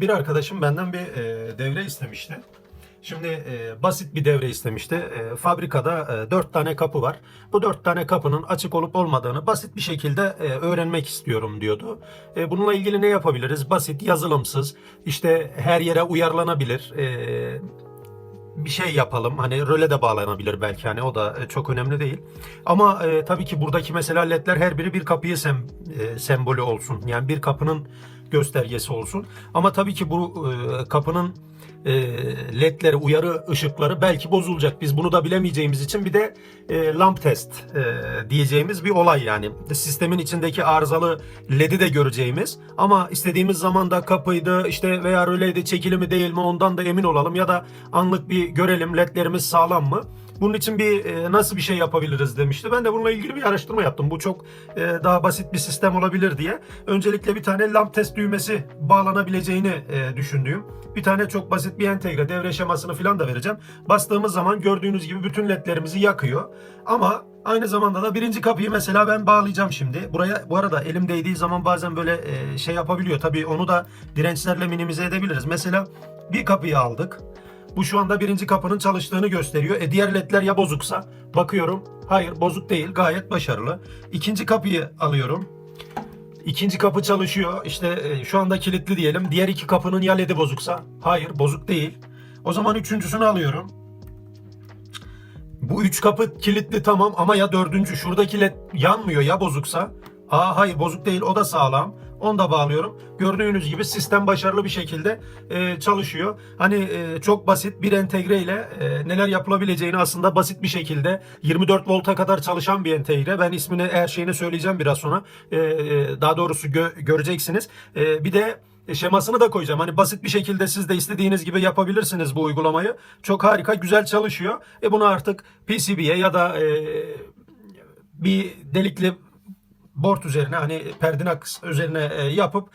Bir arkadaşım benden bir e, devre istemişti. Şimdi e, basit bir devre istemişti. E, fabrikada e, 4 tane kapı var. Bu 4 tane kapının açık olup olmadığını basit bir şekilde e, öğrenmek istiyorum diyordu. E, bununla ilgili ne yapabiliriz? Basit, yazılımsız, işte her yere uyarlanabilir. E, bir şey yapalım. Hani röle de bağlanabilir belki hani o da e, çok önemli değil. Ama e, tabii ki buradaki mesela ledler her biri bir kapıyı sem, e, sembolü olsun. Yani bir kapının göstergesi olsun. Ama tabii ki bu e, kapının e, ledleri, uyarı ışıkları belki bozulacak. Biz bunu da bilemeyeceğimiz için bir de e, lamp test e, diyeceğimiz bir olay yani. Sistemin içindeki arızalı ledi de göreceğimiz ama istediğimiz zaman da kapıydı işte veya röleydi çekili mi değil mi ondan da emin olalım ya da anlık bir görelim ledlerimiz sağlam mı? Bunun için bir e, nasıl bir şey yapabiliriz demişti. Ben de bununla ilgili bir araştırma yaptım. Bu çok e, daha basit bir sistem olabilir diye. Öncelikle bir tane lamp test düğmesi bağlanabileceğini e, düşündüğüm. Bir tane çok basit bir entegre devre şemasını falan da vereceğim. Bastığımız zaman gördüğünüz gibi bütün ledlerimizi yakıyor. Ama aynı zamanda da birinci kapıyı mesela ben bağlayacağım şimdi. Buraya bu arada elim değdiği zaman bazen böyle e, şey yapabiliyor. Tabii onu da dirençlerle minimize edebiliriz. Mesela bir kapıyı aldık. Bu şu anda birinci kapının çalıştığını gösteriyor. E diğer ledler ya bozuksa bakıyorum. Hayır bozuk değil gayet başarılı. İkinci kapıyı alıyorum. İkinci kapı çalışıyor. İşte e, şu anda kilitli diyelim. Diğer iki kapının ya ledi bozuksa? Hayır bozuk değil. O zaman üçüncüsünü alıyorum. Bu üç kapı kilitli tamam ama ya dördüncü şuradaki led yanmıyor ya bozuksa? Aa hayır bozuk değil o da sağlam. Onu da bağlıyorum. Gördüğünüz gibi sistem başarılı bir şekilde e, çalışıyor. Hani e, çok basit bir entegre ile e, neler yapılabileceğini aslında basit bir şekilde 24 volta kadar çalışan bir entegre. Ben ismini her şeyini söyleyeceğim biraz sonra. E, e, daha doğrusu gö- göreceksiniz. E, bir de şemasını da koyacağım. Hani basit bir şekilde siz de istediğiniz gibi yapabilirsiniz bu uygulamayı. Çok harika, güzel çalışıyor. E bunu artık PCB'ye ya da e, bir delikli board üzerine hani perdinaks üzerine e, yapıp